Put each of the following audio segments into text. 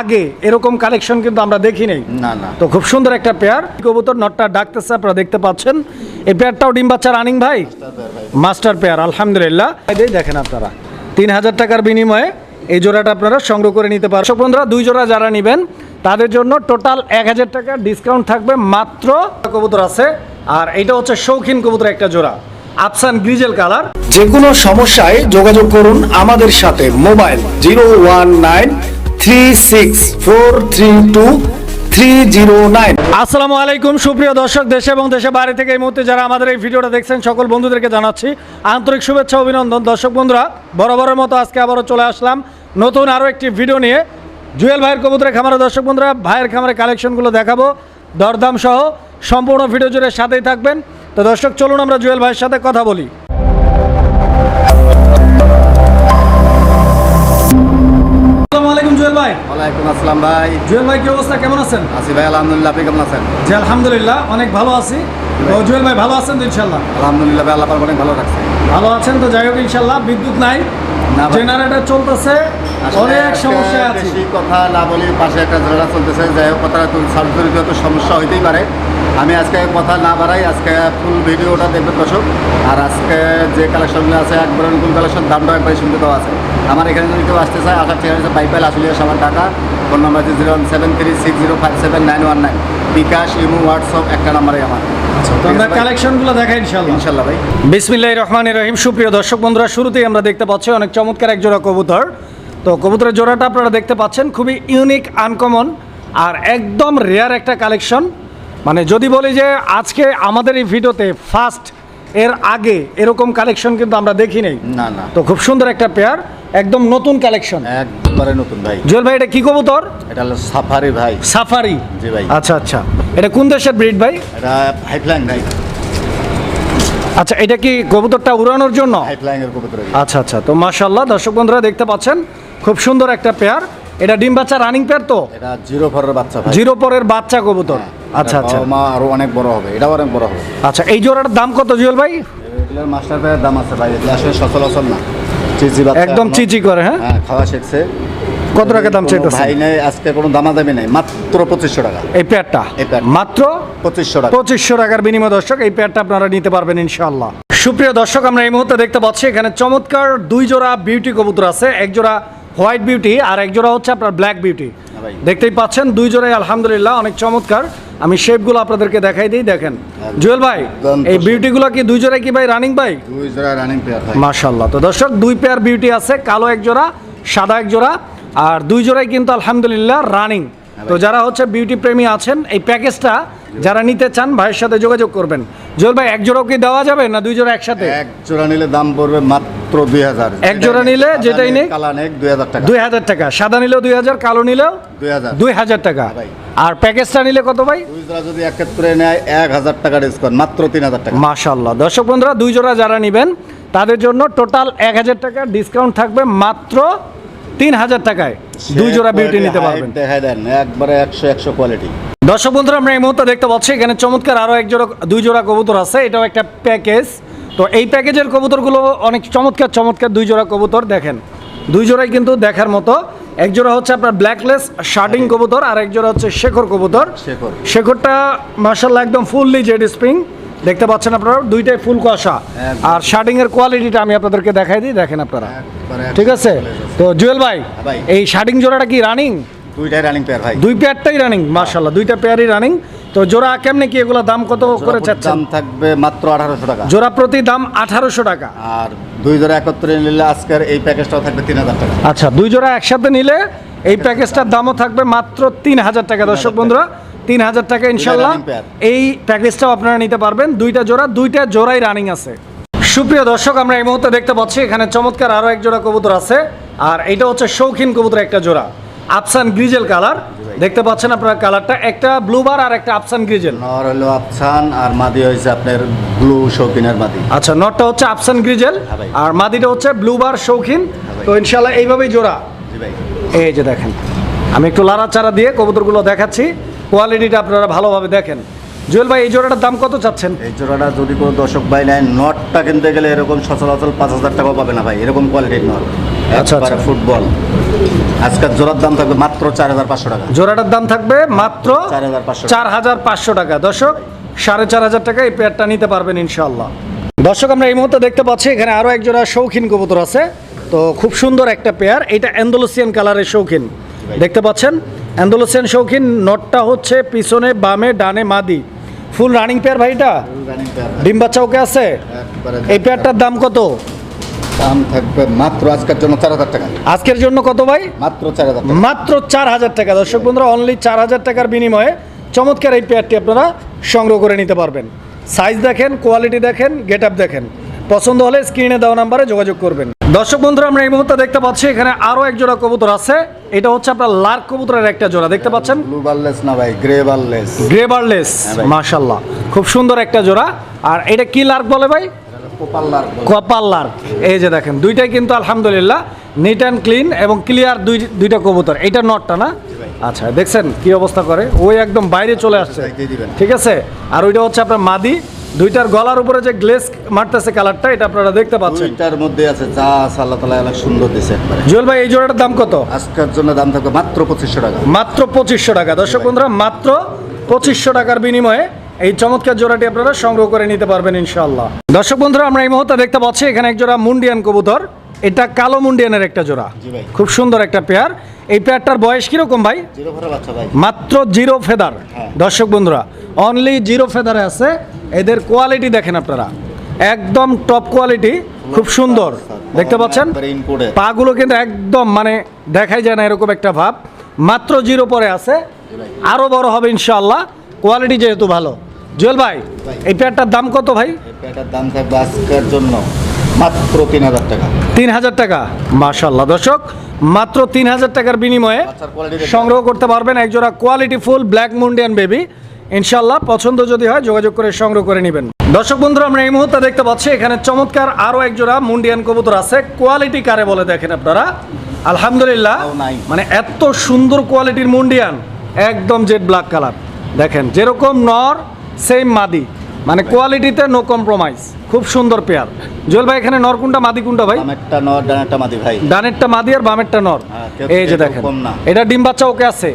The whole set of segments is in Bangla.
আগে এরকম কালেকশন কিন্তু আমরা দেখি নাই। না না। তো খুব সুন্দর একটা পেয়ার কবুতর নটটা ডাকতেছে আপনারা দেখতে পাচ্ছেন। এই পেয়ারটাও ডিম বাচ্চা রানিং ভাই। মাস্টার পেয়ার আলহামদুলিল্লাহ। দেখেন আপনারা তিন হাজার টাকার বিনিময়ে এই জোড়াটা আপনারা সংগ্রহ করে নিতে পারেন দর্শক বন্ধুরা দুই জোড়া যারা নেবেন তাদের জন্য টোটাল এক হাজার টাকা ডিসকাউন্ট থাকবে। মাত্র কবুতর আছে আর এটা হচ্ছে শৌখিন কবুতর একটা জোড়া। আফসান গ্রিজেল কালার যে কোনো সমস্যায় যোগাযোগ করুন আমাদের সাথে। Mobile zero one nine three six four three two আসসালামু আলাইকুম, সুপ্রিয় দর্শক, দেশে এবং দেশে বাইরে থেকে এই মুহূর্তে যারা আমাদের এই ভিডিওটা দেখছেন, সকল বন্ধুদেরকে জানাচ্ছি আন্তরিক শুভেচ্ছা, অভিনন্দন। দর্শক বন্ধুরা, বরাবরের মতো আজকে আবারও চলে আসলাম নতুন আরও একটি ভিডিও নিয়ে। জুয়েল ভাইয়ের কবুতরের খামারে দর্শক বন্ধুরা, ভাইয়ের খামারে কালেকশনগুলো দেখাবো, দরদাম সহ সম্পূর্ণ ভিডিও জুড়ে সাথেই থাকবেন। তো দর্শক, চলুন আমরা জুয়েল ভাইয়ের সাথে কথা বলি। ভাই? ওয়ালাইকুম আসসালাম ভাই। জুয়েল ভাই কি অবস্থা? কেমন আছেন? আসি ভাই আলহামদুলিল্লাহ আপনি কেমন আছেন? জি আলহামদুলিল্লাহ অনেক ভালো আছি। তো জুয়েল ভাই ভালো আছেন তো ইনশাল্লাহ আলহামদুলিল্লাহ ভাই আল্লাহ পাক অনেক ভালো রাখছে। ভালো আছেন তো? যাই হোক ইনশাল্লাহ বিদ্যুৎ নাই। জেনারেটর চলতেছে অনেক সমস্যা আছে। কথা না বলি পাশে একটা ঝগড়া চলতেছে যাই হোক কথা সমস্যা হইতেই পারে। আমি আজকে কথা না বাড়াই আজকে ফুল ভিডিওটা দেখবে দর্শক। আর আজকে যে কালেকশনগুলো আছে একবারে নতুন কালেকশন দামটা একবারে শুনতে দেওয়া আছে। আমার এখানে যদি কেউ আসতে চায় আসার ঠিক আছে পাইপাল আসলে আমার টাকা ফোন নাম্বার হচ্ছে zero seven three six zero five seven nine one nine bKash imo WhatsApp একটা নাম্বারে আমার। তো আমরা কালেকশনগুলো দেখাই ইনশাল্লাহ ইনশাল্লাহ ভাই। বিসমিল্লাহ রহমান রহিম সুপ্রিয় দর্শক বন্ধুরা শুরুতেই আমরা দেখতে পাচ্ছি অনেক চমৎকার এক জোড়া কবুতর। তো কবুতরের জোড়াটা আপনারা দেখতে পাচ্ছেন খুবই ইউনিক আনকমন আর একদম রেয়ার একটা কালেকশন মানে যদি বলি যে আজকে আমাদের এই ভিডিওতে ফার্স্ট এর আগে এরকম কালেকশন কিন্তু আমরা দেখি নাই। না না। তো খুব সুন্দর একটা পেয়ার একদম নতুন কালেকশন একবারে নতুন ভাই। জুয়েল ভাই এটা কি কবুতর? এটা হলো সাফারি ভাই। সাফারি জি ভাই। আচ্ছা আচ্ছা। এটা কোন দেশের ব্রিড ভাই? এটা হাইফ্লাইং ভাই। আচ্ছা এটা কি কবুতরটা উড়ানোর জন্য? হাইফ্লাইং এর কবুতর আচ্ছা আচ্ছা। তো মাশাল্লাহ দর্শক বন্ধুরা দেখতে পাচ্ছেন খুব সুন্দর একটা পেয়ার এটা ডিম বাচ্চা রানিং পেয়ার তো? এটা জিরো ফরের বাচ্চা ভাই। জিরো পরের বাচ্চা কবুতর। আচ্ছা আচ্ছা। মা আরও অনেক বড় হবে এটাও অনেক বড় হবে। আচ্ছা এই জোড়াটার দাম কত জুয়েল ভাই? এগুলোর মাস্টার পেয়ার দাম আছে ভাই আসলে সচরাচর না। চিচি একদম চিচি করে হ্যাঁ? হ্যাঁ খাওয়া শিখছে। কত টাকা দাম চাইতেছে ভাই নেই আজকে কোনো দামা দামি নেই মাত্র পঁচিশশো টাকা। এই মাত্র? পঁচিশশো টাকা। পঁচিশশো টাকার বিনিময় দর্শক এই পেয়ারটা আপনারা নিতে পারবেন ইনশাআল্লাহ। সুপ্রিয় দর্শক আমরা এই মুহূর্তে দেখতে পাচ্ছি এখানে চমৎকার দুই জোড়া বিউটি কবুতর আছে এক জোড়া হোয়াইট বিউটি আর এক জোড়া হচ্ছে আপনার ব্ল্যাক বিউটি। দেখতেই পাচ্ছেন দুই জোড়াই আলহামদুলিল্লাহ অনেক চমৎকার। আমি শেপগুলো আপনাদেরকে দেখাই দিই দেখেন। জুয়েল ভাই এই বিউটিগুলো কি দুই জোড়া কি ভাই রানিং ভাই? দুই জোড়া রানিং পেয়ার মাশাআল্লাহ। তো দর্শক দুই পেয়ার বিউটি আছে কালো এক জোড়া সাদা এক জোড়া আর দুই জোড়াই কিন্তু আলহামদুলিল্লাহ রানিং তো যারা হচ্ছে বিউটি প্রেমী আছেন এই প্যাকেজটা যারা নিতে চান ভাইয়ের সাথে যোগাযোগ করবেন। জোল ভাই এক জোড়াও কি দেওয়া যাবে না দুই জোড়া একসাথে? এক জোড়া নিলে দাম পড়বে মাত্র দুই হাজার। এক জোড়া নিলে যেটাই নেই? কালা দুই হাজার টাকা। দুই হাজার টাকা। সাদা নিলেও দুই হাজার কালো নিলেও দুই হাজার। দুই হাজার টাকা। আর প্যাকেজটা নিলে কত ভাই? দুই জোড়া যদি একত্রে নেয় এক হাজার টাকা ডিসকাউন্ট মাত্র তিন হাজার টাকা। মাশাল্লাহ দর্শক বন্ধুরা দুই জোড়া যারা নেবেন তাদের জন্য টোটাল এক হাজার টাকা ডিসকাউন্ট থাকবে মাত্র তিন হাজার টাকায় দুই জোড়া বিউটি নিতে পারবেন। দেখাই দেন একবারে একশো একশো কোয়ালিটি দর্শক বন্ধুরা আমরা এই মুহূর্তে দেখতে পাচ্ছি এখানে চমৎকার আরও এক জোড়া দুই জোড়া কবুতর আছে এটাও একটা প্যাকেজ তো এই প্যাকেজের কবুতরগুলো অনেক চমৎকার চমৎকার দুই জোড়া কবুতর দেখেন। দুই জোড়াই কিন্তু দেখার মতো। এক জোড়া হচ্ছে আপনার ব্ল্যাকলেস শার্টিং কবুতর আর এক জোড়া হচ্ছে শেখর কবুতর। শেখর। শেখরটা মার্শাল্লাহ একদম ফুললি জেড স্প্রিং দেখতে পাচ্ছেন আপনারা দুইটাই ফুল কষা আর শার্টিং এর কোয়ালিটিটা আমি আপনাদেরকে দেখাই দিই দেখেন আপনারা। ঠিক আছে? তো জুয়েল ভাই ভাই। এই শার্টিং জোড়াটা কি রানিং দুইটাই রানিং পেয়ার ভাই। দুই পেয়ারটাই রানিং মার্শাল্লাহ দুইটা পেয়ারই রানিং তো জোড়া কেমনে কি এগুলো দাম কত করে চাচ্ছেন? দাম থাকবে মাত্র আঠারোশো টাকা। জোড়া প্রতি দাম আঠারোশো টাকা। আর দুই জোড়া একত্রে নিলে আজকের এই প্যাকেজটাও থাকবে তিন হাজার টাকা। আচ্ছা দুই জোড়া একসাথে নিলে এই প্যাকেজটার দামও থাকবে মাত্র তিন হাজার টাকা। দর্শক বন্ধুরা তিন হাজার টাকা ইনশাল্লাহ। এই প্যাকেজটাও আপনারা নিতে পারবেন। দুইটা জোড়া দুইটা জোড়াই রানিং আছে। সুপ্রিয় দর্শক আমরা এই মুহূর্তে দেখতে পাচ্ছি এখানে চমৎকার আরও এক জোড়া কবুতর আছে। আর এটা হচ্ছে শৌখিন কবুতর একটা জোড়া। আফসান গ্রিজেল কালার দেখতে পাচ্ছেন আপনার কালারটা একটা ব্লুবার আর একটা আফসান গ্রিজেল নর হলো আফসান আর মাদি হয়েছে আপনার ব্লু শৌকিনের মাদি। আচ্ছা নটটা হচ্ছে আফসান গ্রিজেল হ্যাঁ আর মাদিটা হচ্ছে ব্লুবার শৌখিন। তো ইনশাল্লাহ এইভাবেই জোড়া। এই যে দেখেন আমি একটু লাড়াচাড়া দিয়ে কবুতরগুলো দেখাচ্ছি। কোয়ালিটিটা আপনারা ভালোভাবে দেখেন। জুয়েল ভাই এই জোড়াটার দাম কত চাচ্ছেন? এই জোড়াটা যদি কোনো দর্শক ভাই নেয় নটটা কিনতে গেলে এরকম সচরাচর পাঁচ হাজার টাকাও পাবে না ভাই। এরকম কোয়ালিটির নট। আচ্ছা, আচ্ছা। ফুটবল আজকের জোড়ার দাম থাকবে মাত্র চার হাজার পাঁচশো টাকা। জোড়াটার দাম থাকবে মাত্র 4,500 চার হাজার পাঁচশো টাকা। দর্শক সাড়ে চার হাজার টাকা এই পেয়ারটা নিতে পারবেন ইনশাল্লাহ দর্শক আমরা এই মুহূর্তে দেখতে পাচ্ছি এখানে আরও এক জোড়া শৌখিন কবুতর আছে। তো খুব সুন্দর একটা পেয়ার এটা অ্যান্ডোলুসিয়ান কালারের শৌখিন। দেখতে পাচ্ছেন? অ্যান্ডোলুসিয়ান শৌখিন নটটা হচ্ছে পিছনে বামে ডানে মাদি। ফুল রানিং পেয়ার ভাইটা ডিম বাচ্চা ওকে আছে? এই পেয়ারটার দাম কত? দাম থাকবে মাত্র আজকের জন্য চার হাজার টাকা। আজকের জন্য কত ভাই? মাত্র চার হাজার মাত্র চার হাজার টাকা। দর্শক বন্ধুরা অনলি চার হাজার টাকার বিনিময়ে চমৎকার এই পেয়ারটি আপনারা সংগ্রহ করে নিতে পারবেন। সাইজ দেখেন কোয়ালিটি দেখেন গেট আপ দেখেন। পছন্দ হলে স্ক্রিনে দেওয়া নাম্বারে যোগাযোগ করবেন। দর্শক বন্ধুরা আমরা এই মুহূর্তে দেখতে পাচ্ছি এখানে আরও এক জোড়া কবুতর আছে। এটা হচ্ছে আপনার লার্ক কবুতরের একটা জোড়া দেখতে পাচ্ছেন? ব্লু বারলেস না ভাই গ্রে বারলেস। গ্রেবারলেস হ্যাঁ খুব সুন্দর একটা জোড়া। আর এটা কি লার্ক বলে ভাই? কপাল লার্ক এই যে দেখেন দুইটাই কিন্তু আলহামদুলিল্লাহ নিট অ্যান্ড ক্লিন এবং ক্লিয়ার দুই দুইটা কবুতর। এটা নটটা না? আচ্ছা দেখছেন কি অবস্থা করে? ওই একদম বাইরে চলে আসছে। ঠিক আছে? আর ওইটা হচ্ছে আপনার মাদি। দুইটার গলার উপরে যে গ্লেস মারতেছে কালারটা এটা আপনারা দেখতে পাচ্ছেন। দুইটার মধ্যে আছে যা আছে আল্লাহ তালা অনেক সুন্দর দিছে একবারে। জুয়েল ভাই এই জোড়াটার দাম কত? আজকের জন্য দাম থাকবে মাত্র পঁচিশশো টাকা। মাত্র পঁচিশশো টাকা। দর্শক বন্ধুরা মাত্র পঁচিশশো টাকার বিনিময়ে এই চমৎকার জোড়াটি আপনারা সংগ্রহ করে নিতে পারবেন ইনশাল্লাহ দর্শক বন্ধুরা আমরা এই মুহূর্তে দেখতে পাচ্ছি এখানে এক জোড়া মুন্ডিয়ান কবুতর। এটা কালো মুন্ডিয়ানের একটা জোড়া। জি ভাই। খুব সুন্দর একটা পেয়ার। এই পেয়ারটার বয়স কীরকম ভাই? জিরো ভরা বাচ্চা ভাই। মাত্র জিরো ফেদার। হ্যাঁ। দর্শক বন্ধুরা অনলি জিরো ফেদারে আছে। এদের কোয়ালিটি দেখেন আপনারা। একদম টপ কোয়ালিটি খুব সুন্দর। দেখতে পাচ্ছেন। পাগুলো কিন্তু একদম মানে দেখাই যায় না এরকম একটা ভাব। মাত্র জিরো পরে আছে। আরও বড় হবে ইনশাআল্লাহ। কোয়ালিটি যেহেতু ভালো। জুয়েল ভাই। এই পেয়ারটার দাম কত ভাই? এই প্যাটার দাম থাকবে আজকের জন্য মাত্র তিন হাজার টাকা। তিন হাজার টাকা। মাশাল্লাহ দর্শক মাত্র তিন হাজার টাকার বিনিময়ে। সংগ্রহ করতে পারবেন একজোড়া কোয়ালিটি ফুল ব্ল্যাক মুন্ডিয়ান বেবি ইনশাল্লাহ পছন্দ যদি হয় যোগাযোগ করে সংগ্রহ করে নেবেন। দর্শক বন্ধুরা আমরা এই মুহূর্তে দেখতে পাচ্ছি এখানে চমৎকার আরও একজোড়া মুন্ডিয়ান কবুতর আছে। কোয়ালিটি কারে বলে দেখেন আপনারা? আলহামদুলিল্লাহ নাই। মানে এত সুন্দর কোয়ালিটির মুন্ডিয়ান একদম জেড ব্ল্যাক কালার দেখেন যেরকম নর সেম মাদি। মানে কোয়ালিটিতে নো কম্প্রোমাইজ খুব সুন্দর পেয়ার জুয়েল ভাই এখানে নর কোনটা? মাদি কোনটা ভাই? একটা নর ডান একটা মাদি ভাই। ডানেরটা মাদি আর বামেরটা নর। হ্যাঁ, এই যে দেখেন। এটা ডিম বাচ্চা ওকে আছে।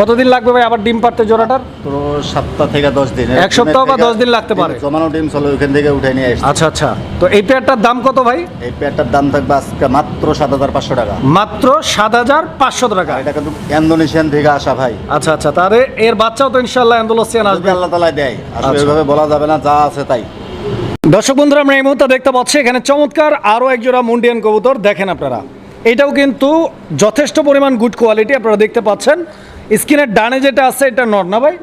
কতদিন লাগবে ভাই আবার ডিম পারতে জোড়াটার? তো সপ্তাহ থেকে দশ দিন। এক সপ্তাহ বা দশ দিন লাগতে পারে। জমানো ডিম চলো ওইখান থেকে উঠে নিয়ে এসছি আচ্ছা আচ্ছা। তো এই পেয়ারটার দাম কত ভাই? এই পেয়ারটার দাম থাকবে আজকে মাত্র সাত হাজার পাঁচশো টাকা। মাত্র সাত হাজার পাঁচশো টাকা। এটা কিন্তু ইন্দোনেশিয়ান থেকে আসা ভাই। আচ্ছা আচ্ছা। তাহলে এর বাচ্চাও তো ইনশাল্লাহ আন্দোলসিয়ান যদি আসবে। আল্লাহ তালা দেয় আসলে আচ্ছা। ওইভাবে বলা যাবে না যা আছে তাই। দর্শক বন্ধুরা আমরা এই মুহূর্তে দেখতে পাচ্ছি এখানে চমৎকার আরও একজোড়া মুন্ডিয়ান কবুতর দেখেন আপনারা। এটাও কিন্তু যথেষ্ট পরিমাণ গুড কোয়ালিটি আপনারা দেখতে পাচ্ছেন। স্কিনের ডানে যেটা আছে এটা নর না ভাই?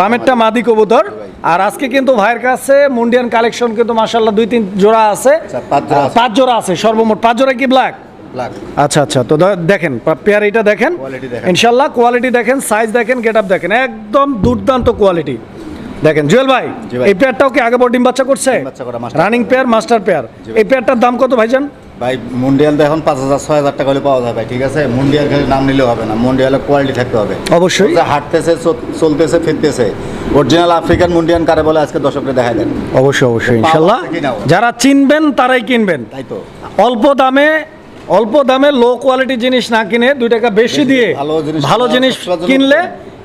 বামেরটা মাদি। কবুতর। আর আজকে কিন্তু ভাইয়ের কাছে মুন্ডিয়ান কালেকশন কিন্তু মাসাল্লাহ দুই তিন জোড়া আছে। পাঁচ জোড়া আছে। সর্বমোট। পাঁচ জোড়া কি ব্ল্যাক আচ্ছা আচ্ছা তো দেখেন পেয়ার এটা দেখেন? দেখেন। ইনশাল্লাহ কোয়ালিটি দেখেন সাইজ দেখেন গেট আপ দেখেন একদম দুর্দান্ত কোয়ালিটি দেখেন জুয়েল ভাই এই পেয়ারটাও কি আগে বড় ডিম বাচ্চা করছে রানিং পেয়ার মাস্টার পেয়ার এই পেয়ারটার দাম কত ভাইজান? ভাই মুন্ডিয়াল তো এখন পাঁচ হাজার ছয় হাজার টাকা হলে পাওয়া যায় ভাই ঠিক আছে? মুন্ডিয়াল খালি নাম নিলেও হবে না মুন্ডিয়ালের কোয়ালিটি থাকতে হবে। অবশ্যই। হাঁটতেছে চলতেছে ফিরতেছে অরিজিনাল আফ্রিকান মুন্ডিয়ান কারে বলে আজকে দর্শকদের দেখাই দেন। অবশ্যই অবশ্যই ইনশাল্লাহ। যারা চিনবেন তারাই কিনবেন। তাই তো। অল্প দামে অল্প দামে লো কোয়ালিটি জিনিস না কিনে দুই টাকা বেশি দিয়ে ভালো জিনিস ভালো জিনিস কিনলে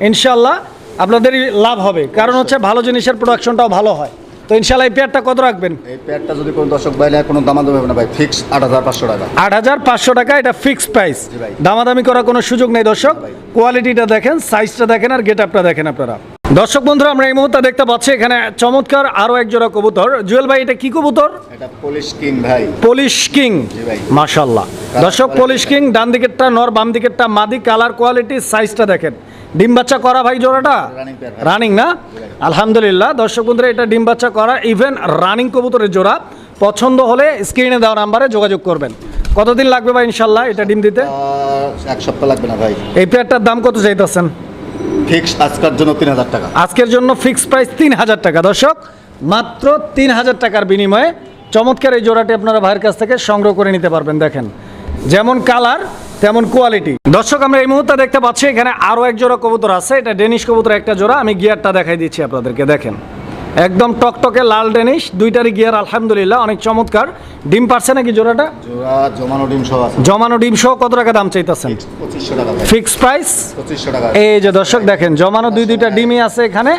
ইনশাল্লাহ আপনাদেরই লাভ হবে। কারণ হচ্ছে ভালো জিনিসের প্রোডাকশনটাও ভালো হয়। তো ইনশাল্লাহ এই পেয়ারটা কত রাখবেন? এই প্যাডটা যদি কোনো দর্শক ভাই নেয় কোনো দামা দেবে না ভাই। ফিক্স আট হাজার পাঁচশো টাকা। আট হাজার পাঁচশো টাকা এটা ফিক্সড প্রাইস দামাদামি করার কোনো সুযোগ নেই দর্শক। কোয়ালিটিটা দেখেন সাইজটা দেখেন আর গেট আপটা দেখেন আপনারা। দর্শক বন্ধুরা আমরা এই মুহূর্তে দেখতে পাচ্ছি এখানে চমৎকার আরও এক জোড়া কবুতর। জুয়েল ভাই এটা কি কবুতর? এটা পুলিশ কিং ভাই। পলিশ কিং ভাই। দর্শক পলিশ কিং ডান দিকেরটা নর বাম দিকেরটা মাদি। কালার কোয়ালিটি সাইজটা দেখেন। ডিম বাচ্চা করা ভাই জোড়াটা। রানিং না? আলহামদুলিল্লাহ। দর্শক বন্ধুরা এটা ডিম বাচ্চা করা ইভেন রানিং কবুতরের জোড়া। পছন্দ হলে স্ক্রিনে দেওয়া নাম্বারে যোগাযোগ করবেন। কতদিন লাগবে ভাই ইনশাল্লাহ এটা ডিম দিতে? এক সপ্তাহ লাগবে না ভাই। এই পেয়ারটার দাম কত চাইতেছেন? ফিক্স আজকের জন্য তিন হাজার টাকা। আজকের জন্য ফিক্স প্রাইস তিন হাজার টাকা। দর্শক মাত্র তিন হাজার টাকার বিনিময়ে চমৎকার এই জোড়াটি আপনারা ভাইয়ের কাছ থেকে সংগ্রহ করে নিতে পারবেন। দেখেন যেমন কালার তেমন কোয়ালিটি দর্শক আমরা এই মুহূর্তে দেখতে পাচ্ছি এখানে আরও এক জোড়া কবুতর আছে। এটা ডেনিশ কবুতর একটা জোড়া। আমি গিয়ারটা দেখাই দিচ্ছি আপনাদেরকে দেখেন। একদম টকটকে লাল ডেনিশ দুইটারই গিয়ার আলহামদুলিল্লাহ অনেক চমৎকার। ডিম পারছে নাকি জোড়াটা? জোড়া জমানো ডিম সহ আছে। জমানো ডিম সহ কত টাকা দাম চাইতেছেন? ফিক্স প্রাইস টাকা এই যে দর্শক দেখেন জমানো দুই দুইটা ডিমই আছে এখানে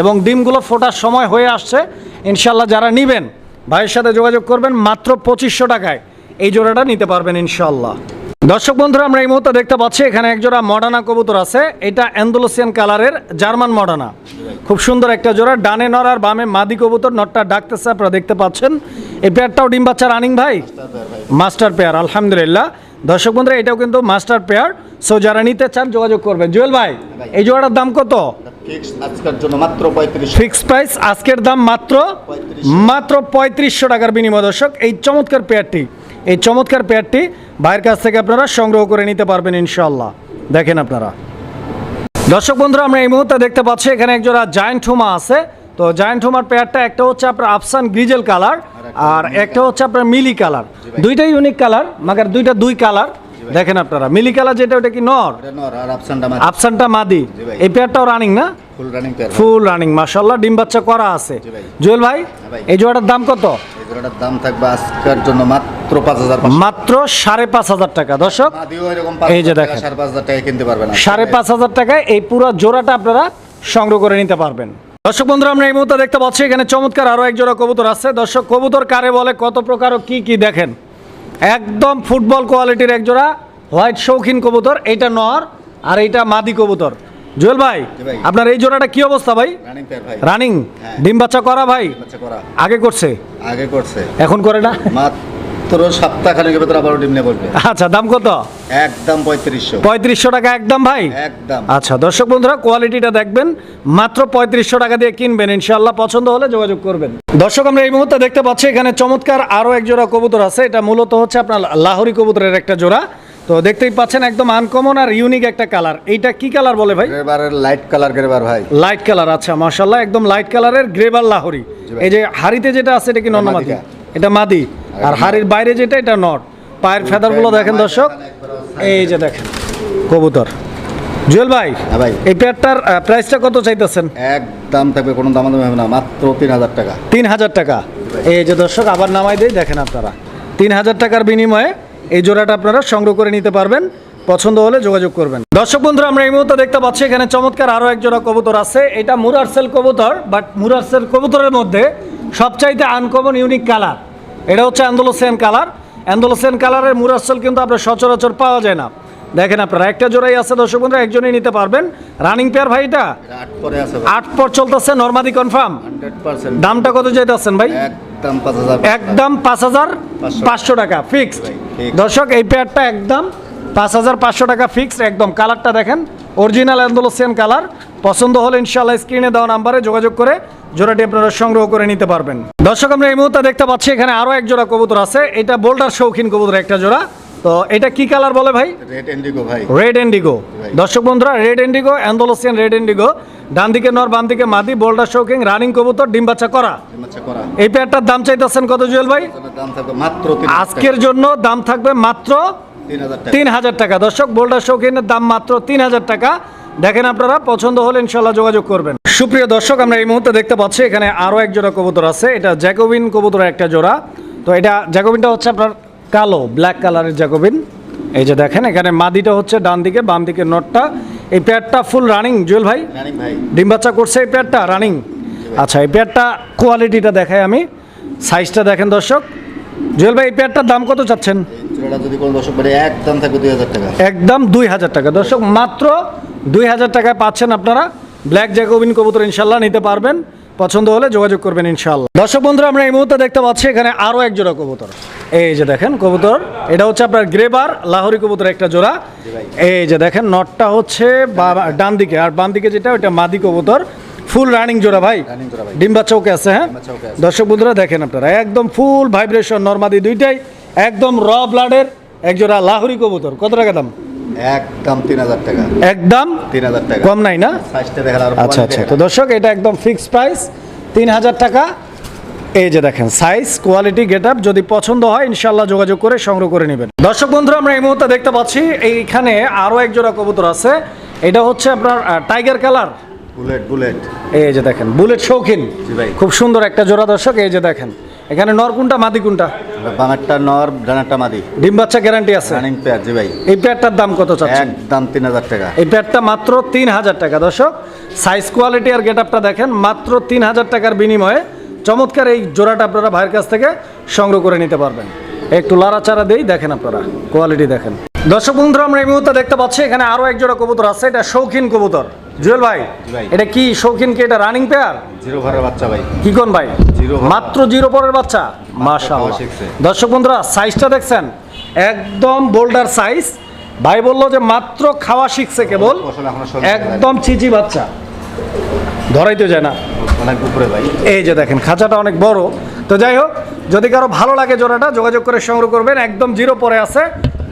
এবং ডিমগুলো ফোটার সময় হয়ে আসছে। ইনশাল্লাহ যারা নিবেন ভাইয়ের সাথে যোগাযোগ করবেন মাত্র পঁচিশশো টাকায়। এই জোড়াটা নিতে পারবেন ইনশাল্লাহ দর্শক বন্ধুরা, আমরা এই মুহূর্তে দেখতে পাচ্ছি, এখানে এক জোড়া মডানা কবুতর আছে। এটা অ্যান্ডোলোসিয়ান কালারের জার্মান মডানা। খুব সুন্দর একটা জোড়া, ডানে নর আর বামে মাদি কবুতর, নটটা ডাকতেছে, আপনারা দেখতে পাচ্ছেন। এই পেয়ারটাও ডিম বাচ্চা রানিং ভাই? মাস্টার পেয়ার আলহামদুলিল্লাহ। দর্শক বন্ধুরা, এটাও কিন্তু মাস্টার পেয়ার সো যারা নিতে চান, যোগাযোগ করবেন। জুয়েল ভাই, এই জোড়াটার দাম কত? ফিক্স আজকের জন্য মাত্র পঁয়ত্রিশ ফিক্স প্রাইস আজকের দাম মাত্র মাত্র পঁয়ত্রিশশো টাকার বিনিময় দর্শক। এই চমৎকার পেয়ারটি এই চমৎকার পেয়ারটি ভাইয়ের কাছ থেকে আপনারা সংগ্রহ করে নিতে পারবেন দেখেন আপনারা। দর্শক বন্ধুরা আমরা এই মুহূর্তে দেখতে পাচ্ছি এখানে একজোড়া জায়েন্ট হুমা আছে। তো জায়েন্ট হুমার পেয়ারটা একটা হচ্ছে আপনার আফসান গ্রিজেল কালার আর একটা হচ্ছে আপনার মিলি কালার দুইটাই ইউনিক কালার মাগার দুইটা দুই কালার দেখেন আপনারা মিলি কালার যেটা ওটা কি নর? আপসানটা আফসানটা মাদি। এই পেয়ারটাও রানিং না? Full running pair full running মাশাল্লাহ ডিম বাচ্চা করা আছে। জুয়েল ভাই ভাই। এই জোড়াটার দাম কত? এই জোড়াটার দাম থাকবে আজকের জন্য মাত্র পাঁচ হাজার মাত্র সাড়ে পাঁচ হাজার টাকা। দর্শক এই যে দেখেন। সাড়ে পাঁচ হাজার টাকা কিনতে পারবেন সাড়ে পাঁচ হাজার টাকায় এই পুরো জোড়াটা আপনারা সংগ্রহ করে নিতে পারবেন। দর্শক বন্ধুরা আমরা এই মুহূর্তে দেখতে পাচ্ছি এখানে চমৎকার আরও এক জোড়া কবুতর আছে। দর্শক কবুতর কারে বলে কত প্রকার ও কি কি দেখেন। একদম ফুটবল কোয়ালিটির এক জোড়া হোয়াইট শৌখিন কবুতর এইটা নর আর এইটা মাদি কবুতর। জুয়েল ভাই আপনার এই জোড়াটা কি অবস্থা ভাই? রানিং পেয়ার ভাই। রানিং? হ্যাঁ। ডিম বাচ্চা করা ভাই? আগে করছে? আগে করছে। এখন করে না? মাত্র সপ্তাহখানেকের ভেতরে আবারও ডিম নিয়ে বসবে। আচ্ছা দাম কত? একদম পঁয়ত্রিশশো। পঁয়ত্রিশশো টাকা একদম ভাই? একদম। আচ্ছা দর্শক বন্ধুরা কোয়ালিটিটা দেখবেন মাত্র পঁয়ত্রিশশো টাকা দিয়ে কিনবেন ইনশাল্লাহ পছন্দ হলে যোগাযোগ করবেন। দর্শক আমরা এই মুহূর্তে দেখতে পাচ্ছি এখানে চমৎকার আরও এক জোড়া কবুতর আছে। এটা মূলত হচ্ছে আপনার লাহোরি কবুতরের একটা জোড়া। তো দেখতেই পাচ্ছেন একদম আনকমন আর ইউনিক একটা কালার এইটা কি কালার বলে ভাই? লাইট কালার গ্রেবার ভাই। লাইট কালার আচ্ছা মাশাল্লাহ একদম লাইট কালারের গ্রেবার লাহোরি। এই যে হাড়িতে যেটা আছে এটা কি এটা এটা মাদি। আর হাড়ির বাইরে যেটা এটা নট। পায়ের ফেদারগুলো দেখেন দর্শক? এই যে দেখেন কবুতর। জুয়েল ভাই হ্যাঁ ভাই। এই পেয়ারটার প্রাইসটা কত চাইতেছেন? একদম থাকবে কোনো দাম দাম হবে না মাত্র তিন হাজার টাকা। তিন হাজার টাকা। এই যে দর্শক আবার নামাই দেই দেখেন আপনারা। তিন হাজার টাকার বিনিময়ে এই জোড়াটা আপনারা সংগ্রহ করে নিতে পারবেন। পছন্দ হলে যোগাযোগ করবেন। দর্শক বন্ধুরা আমরা এই মুহূর্তে দেখতে পাচ্ছি এখানে চমৎকার আরও এক জোড়া কবুতর আছে। এটা মুরারসেল কবুতর বাট মুরারসেল কবুতরের মধ্যে সবচাইতে আনকমন ইউনিক কালার এটা হচ্ছে অ্যান্ডোলোসিয়ান কালার। অ্যান্ডোলোসিয়ান কালারের মুরারসেল কিন্তু আপনার সচরাচর পাওয়া যায় না। দেখেন আপনারা একটা জোড়াই আছে দর্শক বন্ধুরা একজনই নিতে পারবেন। রানিং পেয়ার ভাই এটা? আট পরে চলতেছে নর্মাদি কনফার্ম দামটা কত চাইতেছেন ভাই? একদম পাঁচ হাজার পাঁচশো। টাকা ফিক্সড দর্শক এই পেয়ারটা একদম পাঁচ হাজার পাঁচশো টাকা ফিক্সড একদম কালারটা দেখেন। Original Andalusian colour. পছন্দ হলে ইনশাল্লাহ স্ক্রিনে দেওয়া নাম্বারে যোগাযোগ করে জোড়াটি আপনারা সংগ্রহ করে নিতে পারবেন। দর্শক আমরা এই মুহূর্তে দেখতে পাচ্ছি এখানে আরও এক জোড়া কবুতর আছে। এটা বোল্ডার শৌখিন কবুতর একটা জোড়া। তো এটা কি কালার বলে ভাই? রেড এন্ডিগো ভাই। রেড এন্ডিগো দর্শক বন্ধুরা red indigo Andalusian red indigo ডান দিকে নর বাম দিকে মাদি বোল্ডার শৌখিন রানিং কবুতর ডিম বাচ্চা করা। করা। এই পেয়ারটার দাম চাইতেছেন কত জুয়েল ভাই? মাত্র আজকের জন্য দাম থাকবে মাত্র তিন হাজার টাকা। তিন হাজার টাকা। দর্শক বোল্ডার শৌখিনের দাম মাত্র তিন হাজার টাকা। দেখেন আপনারা পছন্দ হলে ইনশাল্লাহ যোগাযোগ করবেন। সুপ্রিয় দর্শক আমরা এই মুহূর্তে দেখতে পাচ্ছি এখানে আরও এক জোড়া কবুতর আছে। এটা জ্যাকোবিন কবুতরের একটা জোড়া। তো এটা জ্যাকোবিনটা হচ্ছে আপনার কালো ব্ল্যাক কালারের জ্যাকোবিন। এই যে দেখেন এখানে মাদিটা হচ্ছে ডান দিকে বাম দিকে নটটা। এই পেয়ারটা ফুল রানিং জুয়েল ভাই? ভাই। ডিম বাচ্চা করছে এই পেয়ারটা? রানিং আচ্ছা এই পেয়ারটা কোয়ালিটিটা দেখাই আমি। সাইজটা দেখেন দর্শক। জুয়েল ভাই এই পেয়ারটার দাম কত চাচ্ছেন? একদম দুই হাজার টাকা। দর্শক মাত্র দুই হাজার টাকায় পাচ্ছেন আপনারা ব্ল্যাক জ্যাকোবিন কবুতর ইনশাল্লাহ নিতে পারবেন। পছন্দ হলে যোগাযোগ করবেন ইনশাল্লাহ দর্শক বন্ধুরা আমরা এই মুহূর্তে দেখতে পাচ্ছি এখানে আরও এক জোড়া কবুতর। এই যে দেখেন কবুতর এটা হচ্ছে আপনার গ্রেবার লাহোরি কবুতর একটা জোড়া। এই যে দেখেন নটটা হচ্ছে ডান দিকে আর বাম দিকে যেটা ওইটা মাদি কবুতর। ফুল রানিং জোড়া ভাই। রানিং জোড়া ভাই। ডিম বাচ্চা ওকে আছে হ্যাঁ? দর্শক বন্ধুরা দেখেন আপনারা একদম ফুল ভাইব্রেশন নর্মাদি দুইটাই। একদম র ব্লাডের এক জোড়া লাহোরি কবুতর। কত টাকা দাম? একদম তিন হাজার টাকা। একদম? তিন হাজার টাকা। কম নাই না? আর আচ্ছা আচ্ছা তো দর্শক এটা একদম ফিক্সড প্রাইস তিন হাজার টাকা। এই যে দেখেন সাইজ কোয়ালিটি গেট আপ যদি পছন্দ হয় ইনশাল্লাহ যোগাযোগ করে সংগ্রহ করে নেবেন। দর্শক বন্ধুরা আমরা এই মুহূর্তে দেখতে পাচ্ছি এইখানে আরও এক জোড়া কবুতর আছে। এটা হচ্ছে আপনার টাইগার কালার বুলেট বুলেট এই যে দেখেন বুলেট শৌখিন। ভাই। খুব সুন্দর একটা জোড়া দর্শক এই যে দেখেন। এখানে নর কোনটা মাদি কোনটা? বামেরটা নর ডানারটা মাদি। ডিম বাচ্চা গ্যারান্টি আছে? রানিং পেয়ার জি ভাই। এই পেয়ারটার দাম কত চাচ্ছেন? একদম তিন হাজার টাকা। এই প্যাডটা মাত্র তিন হাজার টাকা। দর্শক সাইজ কোয়ালিটি আর গেট আপটা দেখেন মাত্র তিন হাজার টাকার বিনিময়ে চমৎকার এই জোড়াটা আপনারা ভাইয়ের কাছ থেকে সংগ্রহ করে নিতে পারবেন। একটু লাড়াচাড়া দিয়েই দেখেন আপনারা কোয়ালিটি দেখেন। দর্শক বন্ধুরা আমরা এই মুহূর্তে দেখতে পাচ্ছি এখানে আরও এক জোড়া কবুতর আছে এটা শৌখিন কবুতর। জুয়েল ভাই। এটা কি শৌখিন কি এটা রানিং পেয়ার জিরো ঘরের বাচ্চা ভাই। কি কোন ভাই? জিরো মাত্র জিরো পরের বাচ্চা? মাশাআল্লাহ। দর্শক বন্ধুরা সাইজটা দেখছেন? একদম বোল্ডার সাইজ ভাই বলল যে মাত্র খাওয়া শিখছে কেবল একদম চিচি বাচ্চা। ধরাই তো যায় না। অনেক উপরে ভাই। এই যে দেখেন খাঁচাটা অনেক বড়। তো যাই হোক যদি কারও ভালো লাগে জোড়াটা যোগাযোগ করে সংগ্রহ করবেন। একদম জিরো পরে আছে।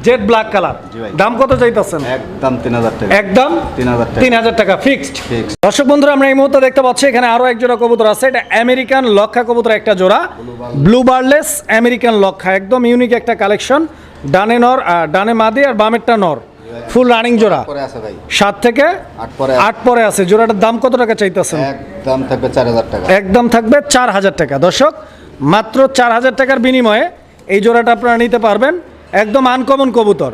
জেড ব্ল্যাক কালার দাম কত চাইতেছেন? একদম তিন হাজার টাকা। একদম 3000 টাকা। তিন হাজার টাকা ফিক্সড। দর্শক বন্ধুরা আমরা এই মুহূর্তে দেখতে পাচ্ছি এখানে আরও এক জোড়া কবুতর আছে। এটা আমেরিকান লক্ষা কবুতর একটা জোড়া। ব্লু বার্লেস আমেরিকান লক্ষা একদম ইউনিক একটা কালেকশন ডানে নর ডানে মাদি আর বামেরটা নর। ফুল রানিং জোড়া। সাত থেকে আট পরে আট পরে আছে। জোড়াটার দাম কত টাকা চাইতেছেন? একদম থাকবে চার হাজার টাকা। একদম থাকবে চার হাজার টাকা। দর্শক মাত্র চার হাজার টাকার বিনিময়ে এই জোড়াটা আপনারা নিতে পারবেন। একদম আনকমন কবুতর।